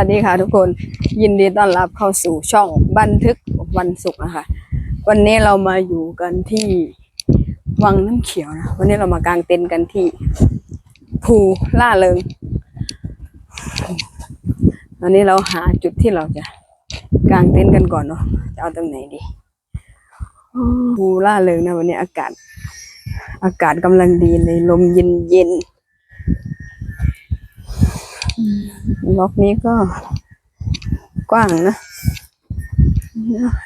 สวัสดีค่ะทุกคนยินดีต้อนรับเข้าสู่ช่องบันทึกวันศุกร์นะคะ วันนี้เรามาอยู่กันที่วังน้ำเขียวนะวันนี้เรามากางเต็นท์กันที่ภูล่าเริงวันนี้เราหาจุดที่เราจะกางเต็นท์กันก่อนเนาะจะเอาตรงไหนดีภูล่าเริงนะวันนี้อากาศ อากาศกำลังดีเลยลมเย็นเย็นๆ ล็อกนี้ก็กว้างนะ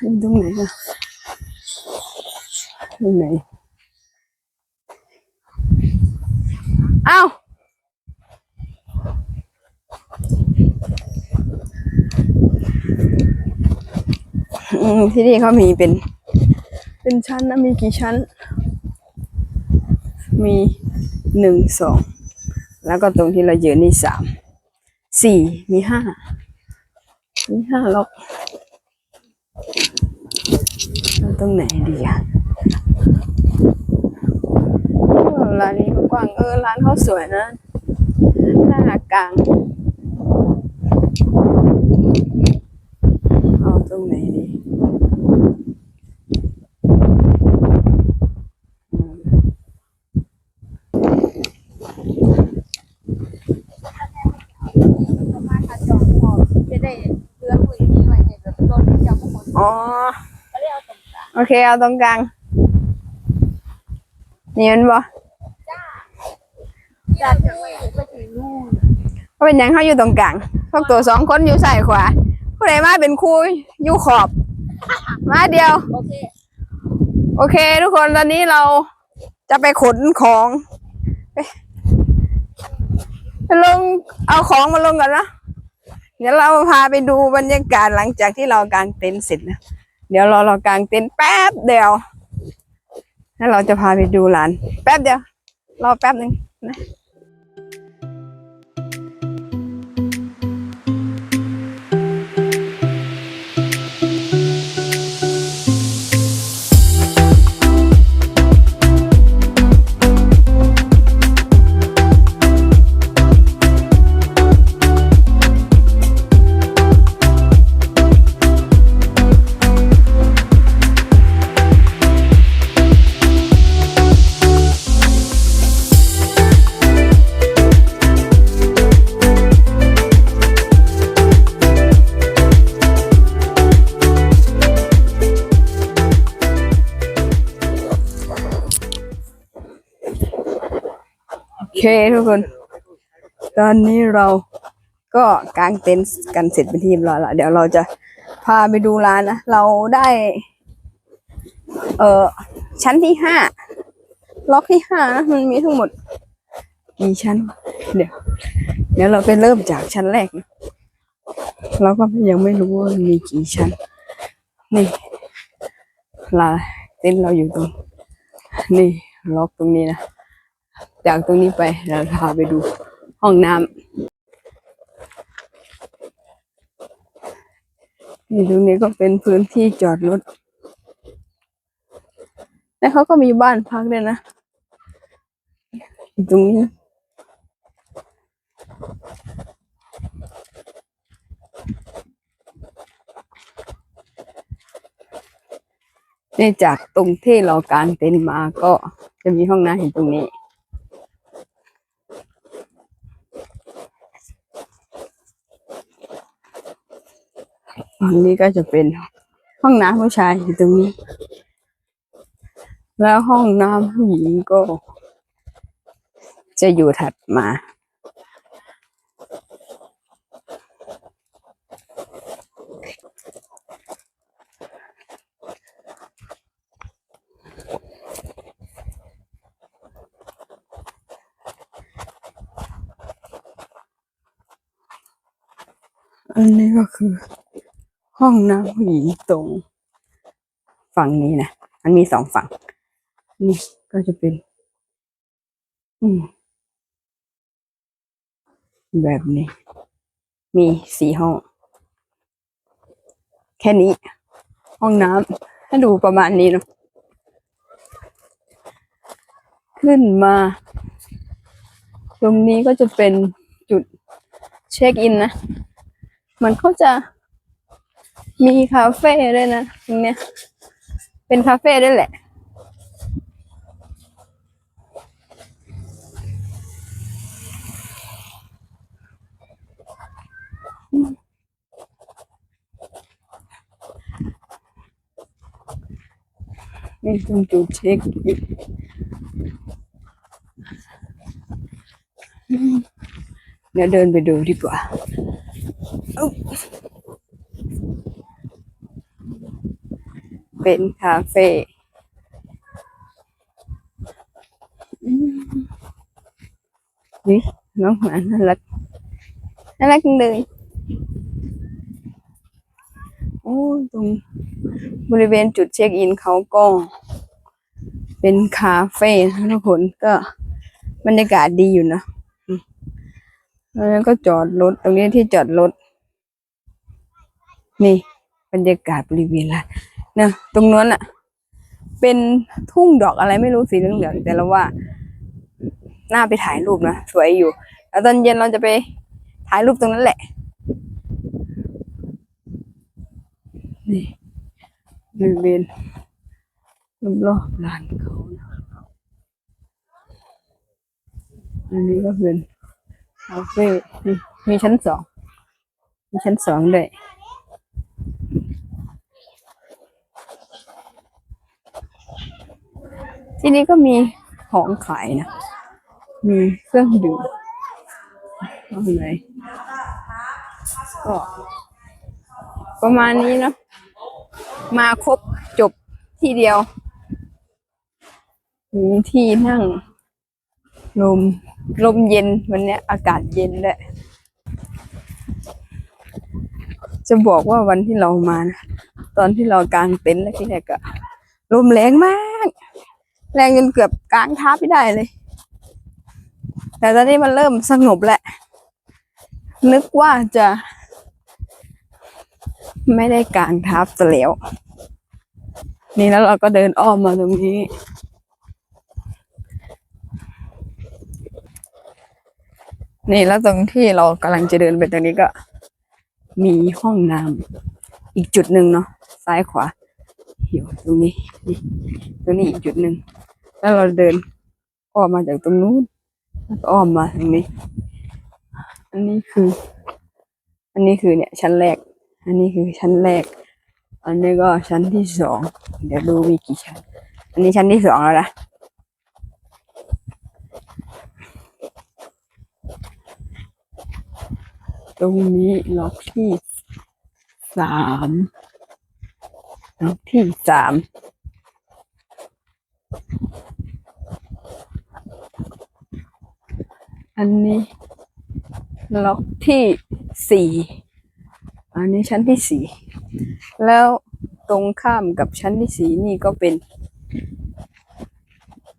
อยู่ตรงไหนนะตรงไหนอ้าวที่นี่เขามีเป็น เป็นชั้นนะ มีกี่ชั้น มีหนึ่งสอง แล้วก็ตรงที่เรายืนนี่สาม สี่มีห้ามีห้าล็อกเอาตรงไหนดีอะร้านนี้ก็กว้างเออร้านเขาสวยนะหน้ากลางเอาตรงไหนดีอืม มาทางจองพอจะได้เพื่อคุยที่ไว้ให้แบบรถจองหมด อ๋อ ก็เลยเอาตรงกลาง โอ เค เอาตรงกลาง นี่มันบ่จากที่ไปถึงนู่นเขาเป็นยังเขาอยู่ตรงกลางพวกตัวสองคนอยู่ใส่ขวา ผู้ใดมาเป็นครูอยู่ขอบ มาเดียว โอเค โอเค ทุกคนตอนนี้เราจะไปขนของไปไปลงเอาของมาลงกันนะ เดี๋ยวเราพาไปดูบรรยากาศหลังจากที่เรากางเต็นท์เสร็จนะ เดี๋ยวรอเรากางเต็นท์แป๊บเดียว แล้วเราจะพาไปดูหลาน แป๊บเดียว รอแป๊บหนึ่งนะ เคทุกคน ตอนนี้เราก็กางเต็นท์กันเสร็จเป็นที่เรียบร้อยแล้วเดี๋ยวเราจะพาไปดูร้านนะ เราได้ เออชั้นที่ห้าล็อกที่ห้านะมันมีทั้งหมดกี่ชั้น เดี๋ยว เดี๋ยวเราไปเริ่มจากชั้นแรกนะเราก็ยังไม่รู้ว่ามีกี่ชั้น นี่ลาเต็นท์เราอยู่ตรง นี่ล็อกตรงนี้นะ จากตรงนี้ไปเราพาไปดูห้องน้ำนี่ตรงนี้ก็เป็นพื้นที่จอดรถแล้วเขาก็มีบ้านพักด้วยนะตรงนี้นี่จากตรงที่เรากางเต็นท์มาก็จะมีห้องน้ำอยู่ตรงนี้ ฝั่งนี้ก็จะเป็นห้องน้ำผู้ชายอยู่ตรงนี้ แล้วห้องน้ำผู้หญิงก็ จะอยู่ถัดมา อันนี้ก็คือ ห้องน้ำผู้หญิงตรง ฝั่งนี้นะ มันมีสองฝั่ง นี่ก็จะเป็น อืม แบบนี้ มีสี่ห้อง แค่นี้ ห้องน้ำให้ดูประมาณนี้เนาะขึ้นมา ตรงนี้ก็จะเป็นจุดเช็คอินนะมือนเขาจะ มีคาเฟ่ด้วยนะตรงเนี้ย เป็นคาเฟ่ด้วยแหละ นี่ตรงจุดเช็คอินเดี๋ยวเดินไปดูดีกว่าอุ๊บ เป็นคาเฟ่นี่น้องหมาน่ารักน่ารักจังเลยโอ้ตรงบริเวณจุดเช็คอินเขาก็เป็นคาเฟ่ทุกคนก็บรรยากาศดีอยู่นะแล้วก็จอดรถตรงนี้ที่จอดรถ นี่ บรรยากาศบริเวณละน นะตรงนั้นอะเป็นทุ่งดอกอะไรไม่รู้สีเหลืองๆแต่เราว่าน่าไปถ่ายรูปนะสวยอยู่ แล้วตอนเย็นเราจะไปถ่ายรูปตรงนั้นแหละนี่บริเวณรอบๆลานเขานะอันนี้ก็เป็นคาเฟ่นี่มีชั้นสองมีชั้นสองด้วย ที่นี่ก็มีของขายนะ มีเครื่องดื่มอะไรก็ประมาณนี้เนาะมาครบจบที่เดียว มีที่นั่ง ลม ลมเย็นวันนี้อากาศเย็นด้วยจะบอกว่าวันที่เรามานะตอนที่เรากางเต็นท์แล้วที่แรกอะลมแรงมาก แรงจนเกือบกางทับไม่ได้เลย แต่ตอนนี้มันเริ่มสงบแหละนึกว่าจะ ไม่ได้กางทับซะแล้ว นี่แล้วเราก็เดินอ้อมมาตรงนี้ นี่แล้วตรงที่เรากำลังจะเดินไปตรงนี้ก็ มีห้องน้ำอีกจุดหนึ่งเนาะซ้ายขวา อยู่ตรงนี้นี่ตรงนี้อีกจุดหนึ่งแล้วเราเดินอ้อมมาจากตรงนู้นแล้วก็อ้อมมาตรงนี้ อันนี้คือ อันนี้คือเนี่ยชั้นแรก อันนี้คือชั้นแรก อันนี้ก็ชั้นที่สองเดี๋ยวดูมีกี่ชั้น อันนี้ชั้นที่สองแล้วนะตรงนี้ล็อกที่สาม ล็อกที่สามอันนี้ล็อกที่สี่อันนี้ชั้นที่สี่แล้วตรงข้ามกับชั้นที่สี่นี่ก็เป็น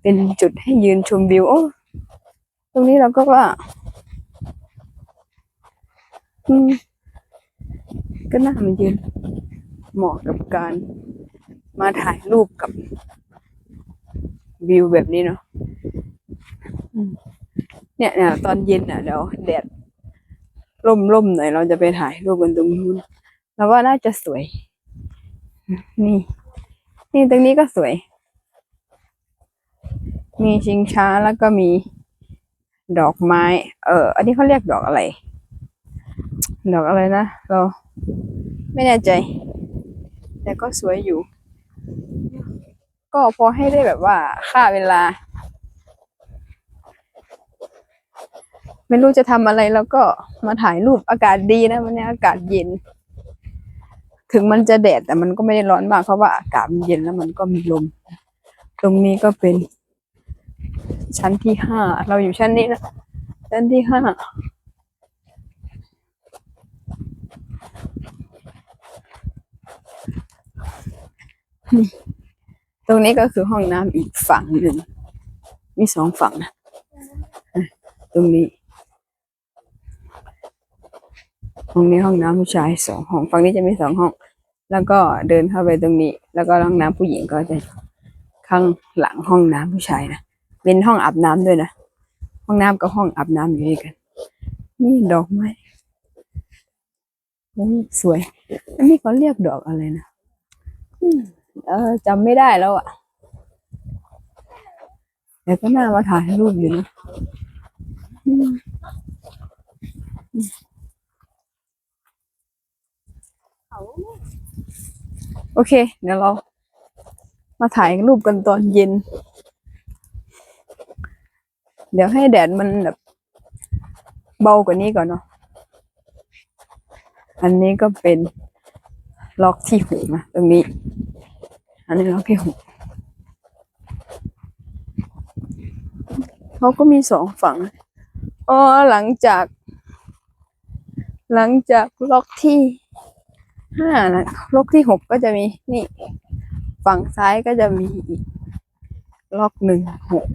เป็นจุดให้ยืนชมวิวโอ้ตรงนี้เราก็ว่าอืมก็น่ามายืนเหมาะกับการ มาถ่ายรูปกับวิวแบบนี้เนาะเนี่ยเนี่ยตอนเย็นอะเดี๋ยวแดดร่มๆหน่อยเราจะไปถ่ายรูปกันตรงนู้นเราว่าน่าจะสวย นี่ นี่ตรงนี้ก็สวย มีชิงช้าแล้วก็มีดอกไม้ เออ อันนี้เขาเรียกดอกอะไร ดอกอะไรนะ เรา ไม่แน่ใจ แต่ก็สวยอยู่ ก็พอให้ได้แบบว่าค่าเวลา ไม่รู้จะทำอะไรแล้วก็มาถ่ายรูปอากาศดีนะวันนี้อากาศเย็น ถึงมันจะแดดแต่มันก็ไม่ได้ร้อนมากเพราะว่าอากาศมันเย็นแล้วมันก็มีลม ตรงนี้ก็เป็น ชั้นที่ห้าเราอยู่ชั้นนี้นะชั้นที่ห้า ตรงนี้ก็คือห้องน้ำอีกฝั่งหนึ่ง มีสองฝั่งนะตรงนี้ห้องนี้ห้องน้ำผู้ชายสองห้องฝั่งนี้จะมีสองห้อง แล้วก็เดินเข้าไปตรงนี้ แล้วก็ห้องน้ำผู้หญิงก็จะข้างหลังห้องน้ำผู้ชายนะเป็นห้องอาบน้ำด้วยนะห้องน้ำกับห้องอาบน้ำอยู่ด้วยกัน นี่ดอกไม้โอ้สวย อันนี้เขาเรียกดอกอะไรนะ อืม เออจำไม่ได้แล้วอะแต่ก็น่ามาถ่ายรูปอยู่นะโอเค เดี๋ยวเรา มาถ่ายรูปกันตอนเย็น เดี๋ยวให้แดดมันแบบเบากว่านี้ก่อนเนาะ อันนี้ก็เป็นล็อกที่หกนะตรงนี้ อันนี้ล็อกที่หกเขาก็มีสองฝั่งอ๋อหลังจาก หลังจากล็อกที่ห้านะล็อกที่หกก็จะมีนี่ ฝั่งซ้ายก็จะมีอีกล็อกหนึ่งหก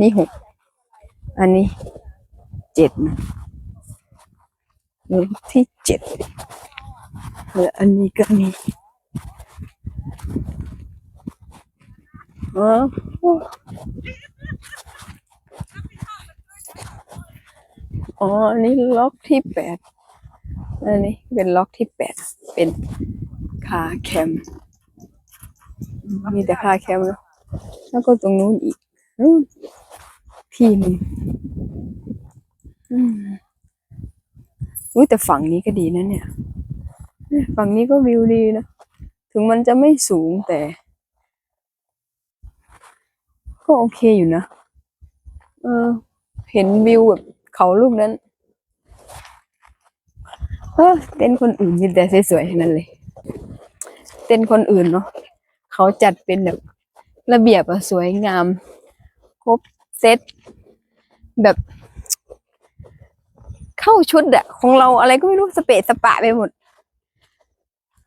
นี่หกอันนี้เจ็ดนะล็อกที่เจ็ด แล้วอันนี้ก็มีอ๋ออ๋อ อันนี้ล็อกที่แปด อันนี้เป็นล็อกที่แปด เป็นคาแคม มีแต่คาแคมเนอะแล้วก็ตรงนู้นอีกที่หนึ่งอืมอุ้ยแต่ฝั่งนี้ก็ดีนะเนี่ย ฝั่งนี้ก็วิวดีนะ ถึงมันจะไม่สูงแต่ ก็โอเคอยู่นะ เออ เห็นวิวแบบเขาลูกนั้นเออเต้นคนอื่นมีแต่สวยๆนั้นเลย เต้นคนอื่นเนาะเขาจัดเป็นแบบระเบียบอะสวยงาม ครบเซตแบบ เข้าชุดอะของเราอะไรก็ไม่รู้สเปะสปะไปหมด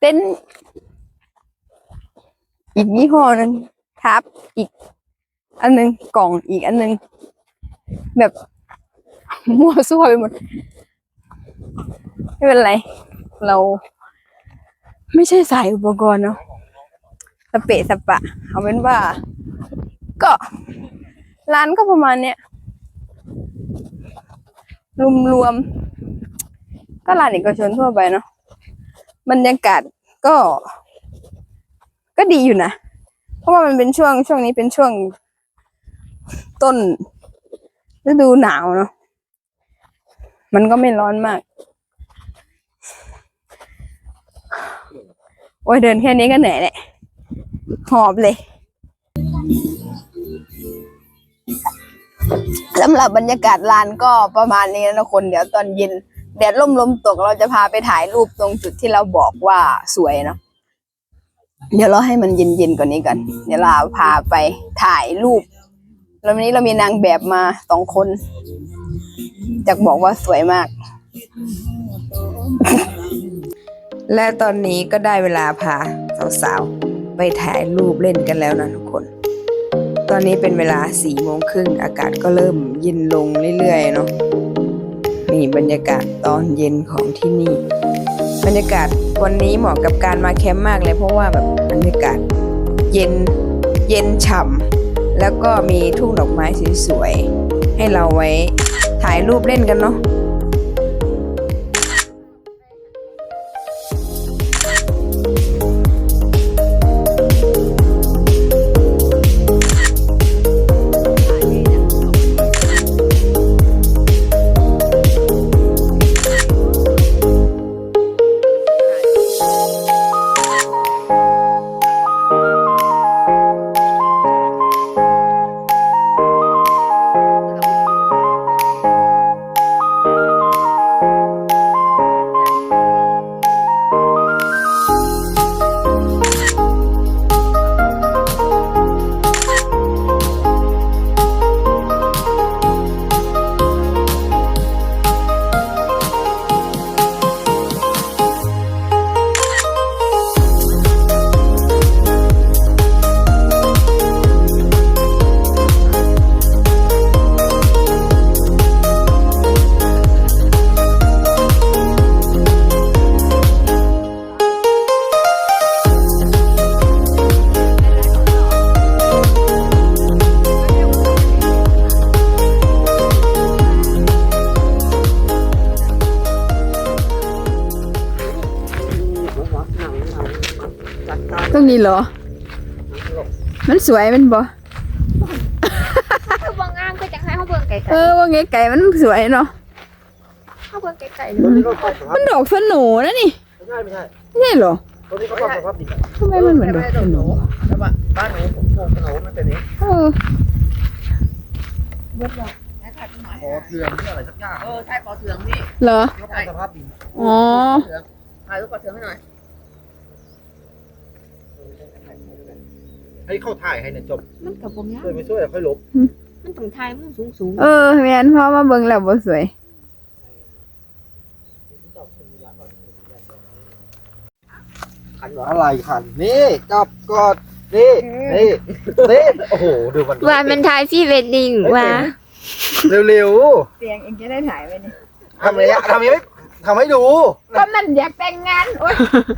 เต้นอีกยี่ห้อหนึงทับอีก อันหนึงกล่องอีกอันหนึง แบบมั่วซั่วไปหมด ไม่เป็นไร เราไม่ใช่สายอุปกรณ์เนาะสเปะสปะ เอาเป็นว่า ก็ ร้านก็ประมาณเนี้ยรวมรวมๆก็ร้านเอกชนทั่วไปเนาะ บรรยากาศก็ ก็ดีอยู่นะ เพราะว่ามันเป็นช่วงช่วงนี้เป็นช่วงต้นฤดูหนาวเนาะมันก็ไม่ร้อนมาก โอ้ยเดินแค่นี้ก็เหนื่อยแหละหอบเลยสำหรับบรรยากาศลานก็ประมาณนี้นะทุกคน เดี๋ยวตอนเย็น แดดล่มลมตกเราจะพาไปถ่ายรูปตรงจุดที่เราบอกว่าสวยเนาะเดี๋ยวเราให้มันเย็นๆกว่านนี้กันเดี๋ยวเราพาไปถ่ายรูป แล้ววันนี้เรามีนางแบบมาสองคนจะบอกว่าสวยมาก และตอนนี้ก็ได้เวลาพาสาวๆไปถ่ายรูปเล่นกันแล้วนะทุกคน ตอนนี้เป็นเวลาสี่โมงครึ่งอากาศก็เริ่มเย็นลงเรื่อยๆเนาะ นี่บรรยากาศตอนเย็นของที่นี่ บรรยากาศวันนี้เหมาะกับการมาแคมป์มากเลย เพราะว่าแบบบรรยากาศเย็นเย็นฉ่ำแล้วก็มีทุ่งดอกไม้สวยๆให้เราไว้ถ่ายรูปเล่นกันเนาะ นี้เหรอ มันสวยมันบ่คือบางงามก็จังให้เขาเบิ่งไก่เออว่าไงไก่มันสวยเนาะเขาเบิ่งไก่ไก่ตัวนี้ก็ปรับสภาพมันดอกสโหนนะนี่ไม่ใช่ไม่ใช่ไม่ใช่เหรอตัวนี้ก็ปรับสภาพดินทำไมมันเหมือนดอกสโหนแล้วบ้านบ้านหนูผมปลูกขนมมันเป็นนี้เออขอเทืองนี่อะไรสักอย่างเออใช่ปอเทืองนี่เหรอก็ปรับสภาพดินอ๋อเทืองถ่ายรูปปอเทืองให้หน่อย ให้เข้าถ่ายให้เนี่ยจบมันกับบ่งามช่วยไม่ช่วยค่อยลบมันต้องทายมุมสูงสูงเออแม่นเพราะมาเบิ่งแล้วบ่สวยขันอะไรขันนี่จับกอดนี่นี่นี่โอ้โหดูมันว่ามันทายพี่เวดดิ้งว่าเร็วเสียงเองจะได้ถ่ายไว้นี่ๆทำอะไรอะทำยังไม่ ทำให้ดู ก็มันอยากแต่งงานโอ๊ย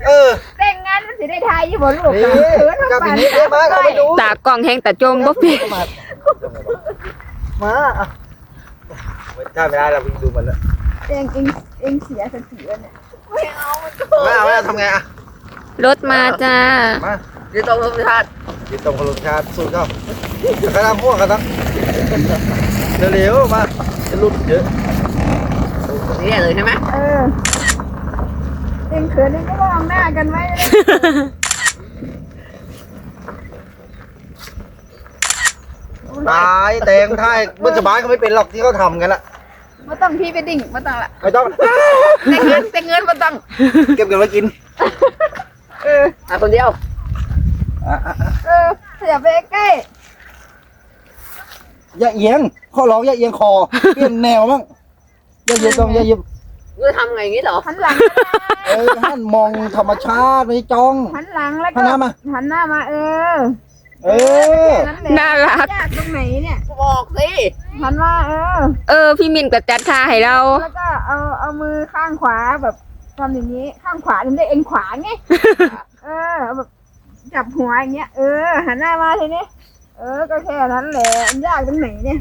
เออแต่งงานมันสิได้ถ่ายอยู่บ่ลูกนี่เขินกับมาอย่างนี้ได้ไหมเอาไปดูตากล้องแห้งตาจมบ่เป็นมามาอะไม่ได้ไม่ได้เราไปดูมันแล้วเองเองเองเสียสติแล้วเนี่ยไม่เอาไม่เอาทำไงอะรถมาจ้า มาเดี๋ยวตรงรสชาติยืนตรงคนรสชาติสูตรเข้ากระดามพวกกันตั้งเร็วๆมาจะรุดเยอะตรง นี้เลยใช่ไหมเออเองเขินเองก็มองหน้ากันไว้เลยตายแตงไทยเมื่อชาวบ้านเขาไม่เป็นหรอกที่เขาทำกันละบ่ต้องพี่ไปดิ่งบ่ต้องละไม่ต้องแต่งเงินแต่งเงินบ่ต้อง เก็บเงินไว้กิน เอออะคนเดียวอะอะอะเอออย่าไปใกล้อย่าเอียงข้อร้องอย่าเอียงคอเปลี่ยนแนวบ้าง อย่าเอียงตรงอย่าเอียง ngươi ทำไงงี้เหรอหันหลังเออท่านมองธรรมชาติไม่จ้อง หันหลังแล้วหัก็นหน้ามา หันหน้ามาเออเออ แค่นั้นแหละน่ารัก ยากตรงไหนเนี่ยบอกสิหันมาเออ เออ พี่มินก็จัดท่าให้เรา แล้วก็เอาเอามือข้างขวาแบบทำอย่างนี้ข้างขวาถึงได้เอ็นขวาไง เออเอาแบบจับหัวอย่างเงี้ยเออหันหน้ามาทีนี้เออก็แค่นั้นแหละมันยากตรงไหนเนี่ย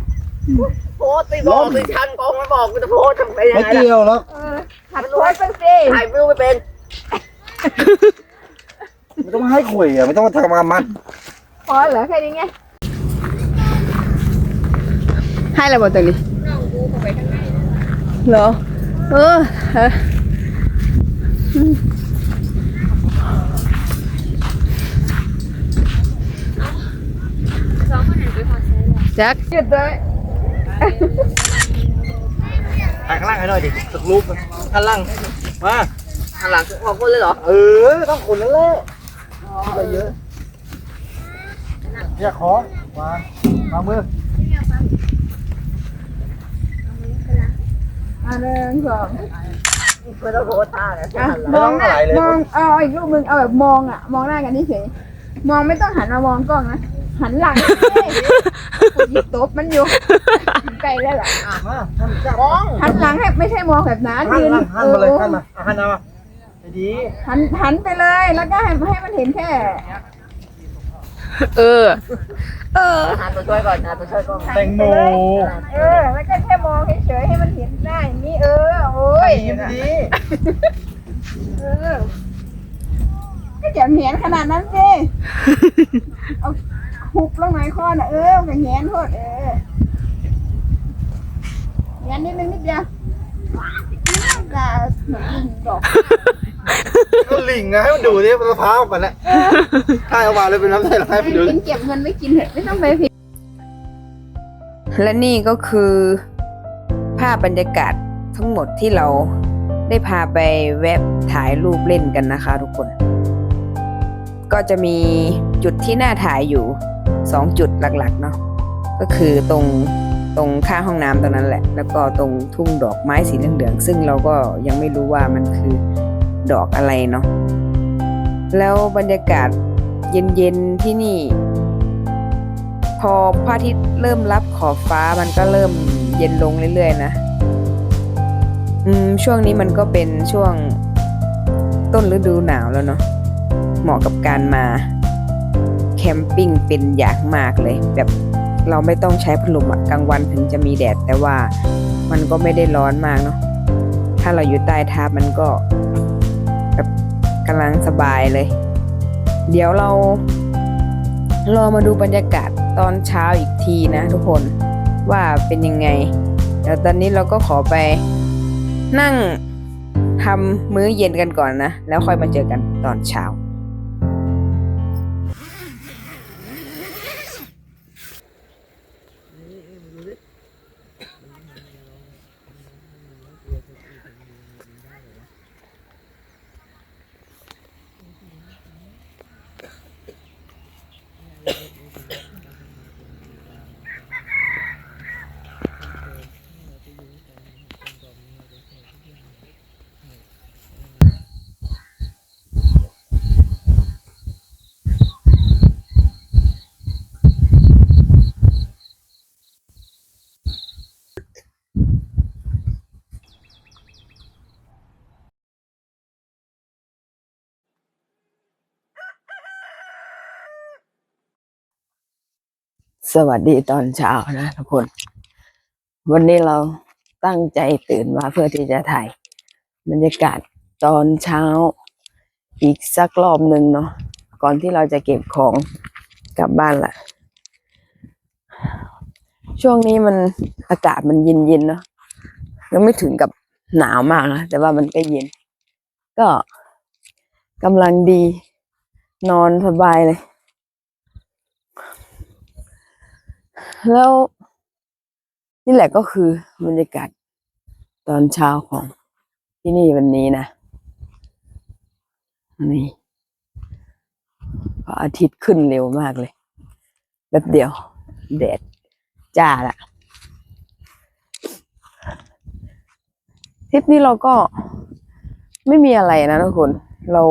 โพสต์สิบอกสิฉันกองไม่บอกกูจะโพสต์ทำไงยังไม่ไงเกี่ล่ะยวแล้วเออหัดโพสต์บ้างสิถ่ายวิวไม่เป็นไม่ต้องมาให้คุยอะไม่ต้องมาทำงานมันพอเหรอแค่นี้ไงให้ระบบตัวนี้เหรอเออเออจักหยุดเลย ถ่ายข้างล่างให้หน่อยดิสักรูปข้างล่าง มาหันหลังออกคนเลยเหรอ เออต้องคนนั่นแหละอะไรเยอะเนี่ยขอวางวางมืออะหนึ่งสองไม่ต้องโพสต์ท่าเลยอะมองหน้ามองเอาอีกรูปมึงเอาแบบมองอะ มองหน้ากันเฉยๆมองไม่ต้องหันมามองกล้องนะ หันหลังเลยหยิบตบมันอยู่ ไกลแล้วล่ะมาท่านจับหันหลังให้ไม่ใช่มองแบบนั้นหันยืนหันหันมาเลยหันมาอะหันมาไปดีหันหันไปเลยแล้วก็ให้ให้มันเห็นแค่ เออ เออ หาตัวช่วยก่อนหาตัวช่วยก่อนแตงโมเออแล้วก็แค่มองเฉยๆให้มันเห็นหน้าอย่างนี้เออโอ้ยดีดีเออก็อย่าแหงนขนาดนั้นสิเอาหุบลงไหนคอน่ะเอออย่าแหงนโทษเออ แหงนนิดนึงนิดเดียวด่าเหมือนลิงบอกก็ลิงนะให้มันดูดิมะพร้าวกันแหละถ่ายออกมาเลยเป็นน้ำใสให้ไปดูกินเก็บเงินไม่กินเถอะไม่ต้องไปผิดและนี่ก็คือ ภาพบรรยากาศทั้งหมดที่เราได้พาไปแวะถ่ายรูปเล่นกันนะคะทุกคน ก็จะมีจุดที่น่าถ่ายอยู่สองจุดหลักๆเนาะก็คือตรง ตรงข้างห้องน้ำตรงนั้นแหละ แล้วก็ตรงทุ่งดอกไม้สีเหลืองๆซึ่งเราก็ยังไม่รู้ว่ามันคือดอกอะไรเนาะแล้วบรรยากาศเย็นๆที่นี่ พอพระอาทิตย์เริ่มรับขอบฟ้ามันก็เริ่มเย็นลงเรื่อยๆนะอืมช่วงนี้มันก็เป็นช่วงต้นฤดูหนาวแล้วเนาะเหมาะกับการมาแคมปิ้งเป็นอย่างมากเลย แบบ เราไม่ต้องใช้พัดลมกลางวันถึงจะมีแดด แต่ว่ามันก็ไม่ได้ร้อนมากเนาะถ้าเราอยู่ใต้ทาบมันก็แบบกำลังสบายเลย เดี๋ยวเรารอมาดูบรรยากาศตอนเช้าอีกทีนะทุกคนว่าเป็นยังไง เดี๋ยวตอนนี้เราก็ขอไปนั่งทำมื้อเย็นกันก่อนนะ แล้วค่อยมาเจอกันตอนเช้า สวัสดีตอนเช้านะทุกคน วันนี้เราตั้งใจตื่นมาเพื่อที่จะถ่ายบรรยากาศตอนเช้า อีกสักรอบหนึ่งเนาะก่อนที่เราจะเก็บของกลับบ้านละช่วงนี้มันอากาศมันเย็นๆเนาะยังไม่ถึงกับหนาวมากนะแต่ว่ามันก็เย็น ก็กำลังดีนอนสบายเลย แล้ว นี่แหละก็คือบรรยากาศตอนเช้าของที่นี่วันนี้นะนี่พระอาทิตย์ขึ้นเร็วมากเลยแป๊บเดียว แดดจ้าละทริปนี้เราก็ไม่มีอะไรนะทุกคน เรา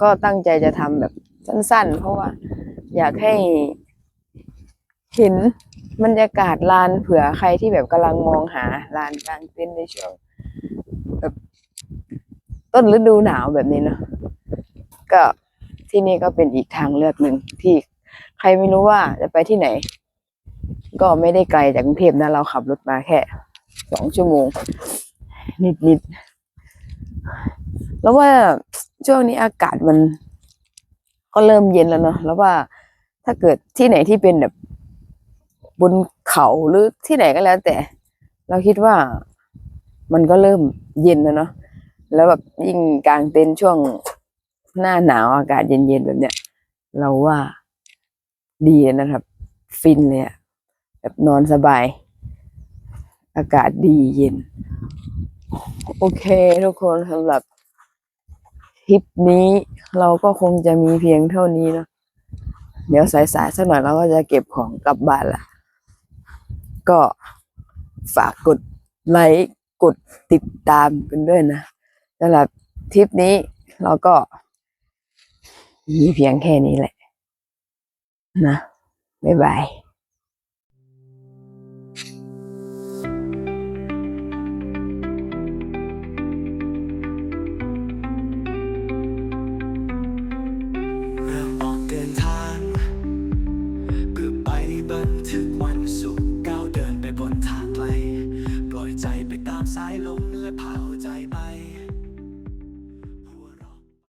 ก็ตั้งใจจะทำแบบสั้นๆ เพราะว่าอยากให้ เห็นบรรยากาศลานเผื่อใครที่แบบกำลังมองหาลานกลางเต็นท์ในช่วงแบบต้นฤดูหนาวแบบนี้เนอะก็ที่นี่ก็เป็นอีกทางเลือกหนึ่งที่ใครไม่รู้ว่าจะไปที่ไหน ก็ไม่ได้ไกลจากกรุงเทพนะเราขับรถมาแค่สองชั่วโมง นิดๆแล้วว่าช่วงนี้อากาศมัน ก็เริ่มเย็นแล้วเนาะแล้วว่าถ้าเกิดที่ไหนที่เป็นแบบ บนเขาหรือที่ไหนก็แล้ว แต่ เราคิดว่ามันก็เริ่มเย็นแล้วเนาะแล้วแบบยิ่งกลางเต็นช่วงหน้าหนาวอากาศเย็นๆแบบเนี้ยเราว่าดีนะครับ ฟินเลยอะแบบนอนสบาย อากาศดีเย็น โอเคทุกคนสำหรับทริปนี้เราก็คงจะมีเพียงเท่านี้เนาะเดี๋ยวสายๆสักหน่อยเราก็จะเก็บของกลับบ้านละ ก็ฝากกดไลค์กดติดตามกันด้วยนะสำหรับทริปนี้เราก็มีเพียงแค่นี้แหละ นะ บ๊ายบาย